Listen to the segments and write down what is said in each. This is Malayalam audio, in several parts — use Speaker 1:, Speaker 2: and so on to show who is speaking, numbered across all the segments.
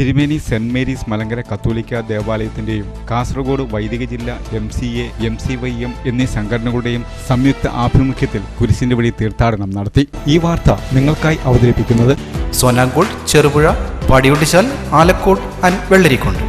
Speaker 1: തിരുമേനി സെന്റ് മേരീസ് മലങ്കര കത്തോലിക്ക ദേവാലയത്തിന്റെയും കാസർഗോഡ് വൈദിക ജില്ല M C A M C Y M എന്നീ സംഘടനകളുടെയും സംയുക്ത ആഭിമുഖ്യത്തിൽ കുരിശിന്റെ വഴി തീർത്ഥാടനം നടത്തി. ഈ വാർത്ത നിങ്ങൾക്കായി അവതരിപ്പിക്കുന്നത്
Speaker 2: സോനാങ്കോട് ചെറുപുഴ പടിയുട്ടിച്ചാൽ ആലക്കോട് ആൻഡ് വെള്ളരിക്കുണ്ട്.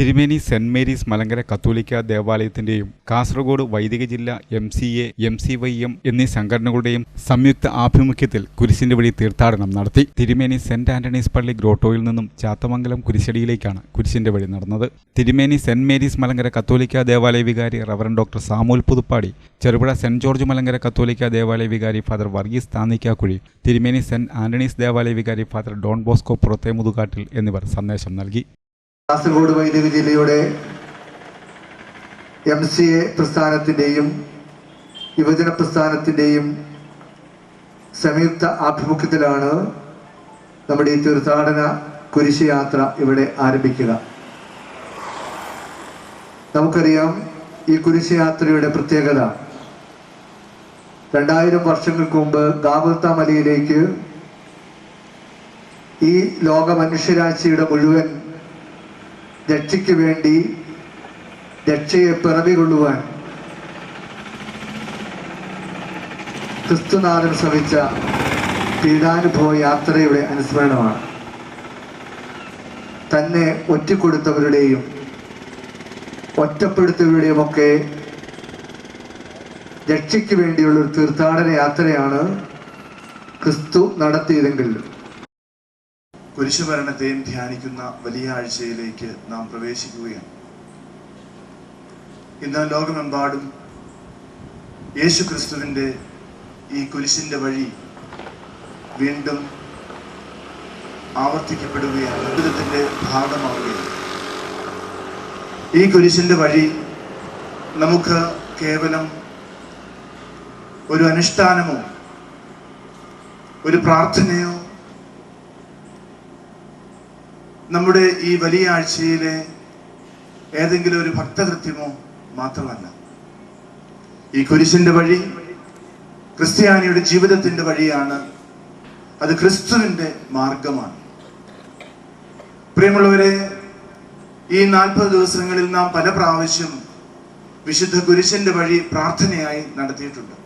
Speaker 1: തിരുമേനി സെന്റ് മേരീസ് മലങ്കര കത്തോലിക്ക ദേവാലയത്തിന്റെയും കാസർഗോഡ് വൈദിക ജില്ല M C A M C Y M എന്നീ സംഘടനകളുടെയും സംയുക്ത ആഭിമുഖ്യത്തിൽ കുരിശിന്റെ വഴി തീർത്ഥാടനം നടത്തി. തിരുമേനി സെന്റ് ആന്റണീസ് പള്ളി ഗ്രോട്ടോയിൽ നിന്നും ചാത്തമംഗലം കുരിശടിയിലേക്കാണ് കുരിശിന്റെ വഴി നടന്നത്. തിരുമേനി സെന്റ് മേരീസ് മലങ്കര കത്തോലിക്ക ദേവാലയ വികാരി reverend doctor Samuel Puthuppadi Cherupuzha saint George Malankara കത്തോലിക്ക ദേവാലയ വികാരി ഫാദർ വർഗീസ് താന്നിക്കാക്കുഴി തിരുമേനി സെന്റ് ആന്റണീസ് ദേവാലയ വികാരി ഫാദർ ഡോൺ ബോസ്കോ പുറത്തെ മുതുകാട്ടിൽ എന്നിവർ സന്ദേശം നൽകി.
Speaker 3: കാസർഗോഡ് വൈദിക ജില്ലയുടെ എം സി എ പ്രസ്ഥാനത്തിന്റെയും യുവജന പ്രസ്ഥാനത്തിന്റെയും സംയുക്ത ആഭിമുഖ്യത്തിലാണ് നമ്മുടെ ഈ തീർത്ഥാടന കുരിശ് യാത്ര ഇവിടെ ആരംഭിക്കുക. നമുക്കറിയാം ഈ കുരിശ് യാത്രയുടെ പ്രത്യേകത. രണ്ടായിരം വർഷങ്ങൾക്ക് മുമ്പ് ഗാബർത്ത മലയിലേക്ക് ഈ ലോക മനുഷ്യരാശിയുടെ മുഴുവൻ രക്ഷയ്ക്ക് വേണ്ടി രക്ഷയെ പിറവികൊള്ളുവാൻ ക്രിസ്തുനാഥൻ ശ്രമിച്ച പീഡാനുഭവ യാത്രയുടെ അനുസ്മരണമാണ്. തന്നെ ഒറ്റക്കൊടുത്തവരുടെയും ഒറ്റപ്പെടുത്തവരുടെയും ഒക്കെ രക്ഷയ്ക്ക് വേണ്ടിയുള്ള ഒരു തീർത്ഥാടന യാത്രയാണ് ക്രിസ്തു നടത്തിയതെങ്കിൽ
Speaker 4: കുരിശുമരണത്തെയും ധ്യാനിക്കുന്ന വലിയ ആഴ്ചയിലേക്ക് നാം പ്രവേശിക്കുകയാണ്. ഇന്ന് ലോകമെമ്പാടും യേശു ക്രിസ്തുവിന്റെ ഈ കുരിശിന്റെ വഴി വീണ്ടും ആവർത്തിക്കപ്പെടുകയാണ് ജീവിതത്തിന്റെ ഭാഗമാവുകയാണ്. ഈ കുരിശിന്റെ വഴി നമുക്ക് കേവലം ഒരു അനുഷ്ഠാനമോ ഒരു പ്രാർത്ഥനയോ നമ്മുടെ ഈ വലിയ ആഴ്ചയിലെ ഏതെങ്കിലും ഒരു ഭക്തകൃത്യമോ മാത്രമല്ല. ഈ കുരിശിന്റെ വഴി ക്രിസ്ത്യാനിയുടെ ജീവിതത്തിന്റെ വഴിയാണ് അത് ക്രിസ്തുവിന്റെ മാർഗമാണ്. പ്രിയമുള്ളവരെ ഈ നാൽപ്പത് ദിവസങ്ങളിൽ നാം പല പ്രാവശ്യം വിശുദ്ധ കുരിശിന്റെ വഴി പ്രാർത്ഥനയായി നടത്തിയിട്ടുണ്ട്.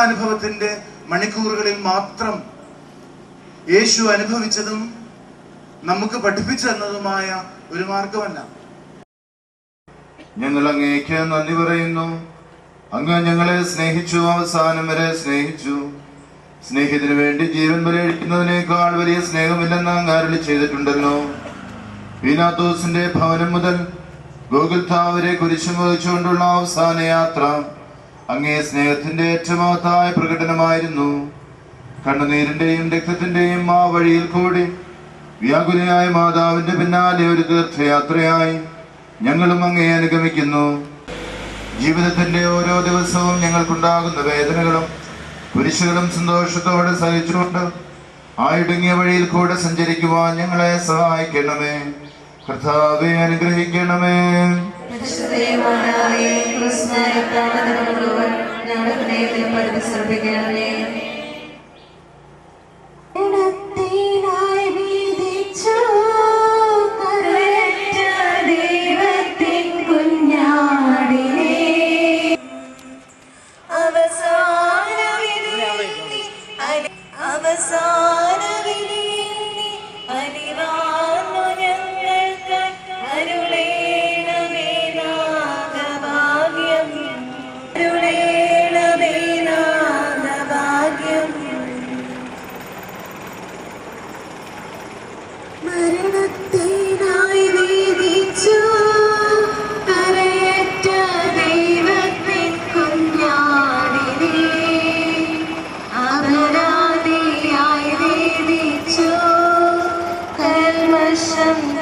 Speaker 4: അനുഭവത്തിന്റെ മണിക്കൂറുകളിൽ മാത്രം യേശു അനുഭവിച്ചതും നമുക്ക് പഠിപ്പിച്ചു തന്നതുമായ ഒരു മാർഗമല്ല.
Speaker 5: ഞങ്ങൾ അങ്ങേക്ക് നന്ദി പറയുന്നു. അങ്ങ് ഞങ്ങളെ സ്നേഹിച്ചു അവസാനം വരെ സ്നേഹിച്ചു. സ്നേഹത്തിന് വേണ്ടി ജീവൻ ബലിയഴിക്കുന്നതിനേക്കാൾ വലിയ സ്നേഹമില്ലെന്ന് അങ്ങ് ചെയ്തിട്ടുണ്ടല്ലോ. പീനാത്തോസിന്റെ ഭവനം മുതൽ ഗോകുൽത്താവരെ കുരിശും വഹിച്ചുകൊണ്ടുള്ള അവസാന യാത്ര അങ്ങേ സ്നേഹത്തിന്റെ ഏറ്റവും മഹത്തായ പ്രകടനമായിരുന്നു. കണ്ണുനീരിന്റെയും രക്തത്തിന്റെയും ആ വഴിയിൽ കൂടി വ്യാകുലയായ മാതാവിന്റെ പിന്നാലെ ഒരു തീർത്ഥയാത്രയായി ഞങ്ങളും അങ്ങേ അനുഗമിക്കുന്നു. ജീവിതത്തിന്റെ ഓരോ ദിവസവും ഞങ്ങൾക്കുണ്ടാകുന്ന വേദനകളും കുരിശുകളും സന്തോഷത്തോടെ സഹിച്ചുകൊണ്ട് ആയിടുങ്ങിയ വഴിയിൽ കൂടെ സഞ്ചരിക്കുവാൻ ഞങ്ങളെ സഹായിക്കണമേ. കർത്താവെ അനുഗ്രഹിക്കണമേ.
Speaker 6: ഞങ്ങളുടെ Sunday.